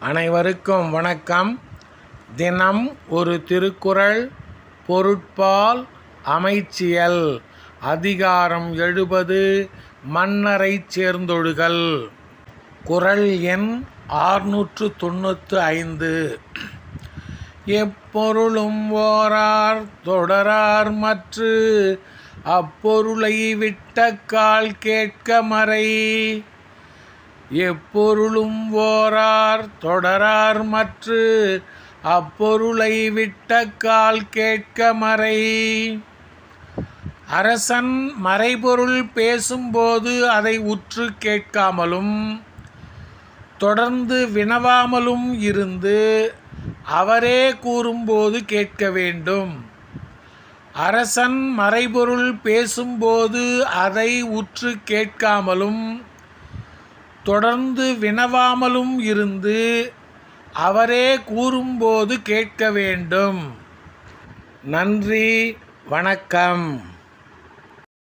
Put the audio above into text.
அனைவருக்கும் வணக்கம். தினம் ஒரு திருக்குறள் பொருட்பால் அமைச்சியல். அதிகாரம் எழுபது மன்னரைச் சேர்ந்தொழுகல். குறள் எண் ஆறுநூற்று தொண்ணூற்று ஐந்து. எப்பொருளும் ஓரார் தொடரார் மற்று அப்பொருளை விட்ட கால் கேட்க மறை. எப்பொருளும் ஓரார் தொடரார் மற்று அப்பொருளை விட்ட கால் கேட்க மறை. அரசன் மறைபொருள் பேசும்போது அதை உற்று கேட்காமலும் தொடர்ந்து வினவாமலும் இருந்து அவரே கூறும்போது கேட்க வேண்டும். அரசன் மறைபொருள் பேசும்போது அதை உற்று கேட்காமலும் தொடர்ந்து வினவாமலும் இருந்து அவரே கூறும்போது கேட்க வேண்டும். நன்றி வணக்கம்.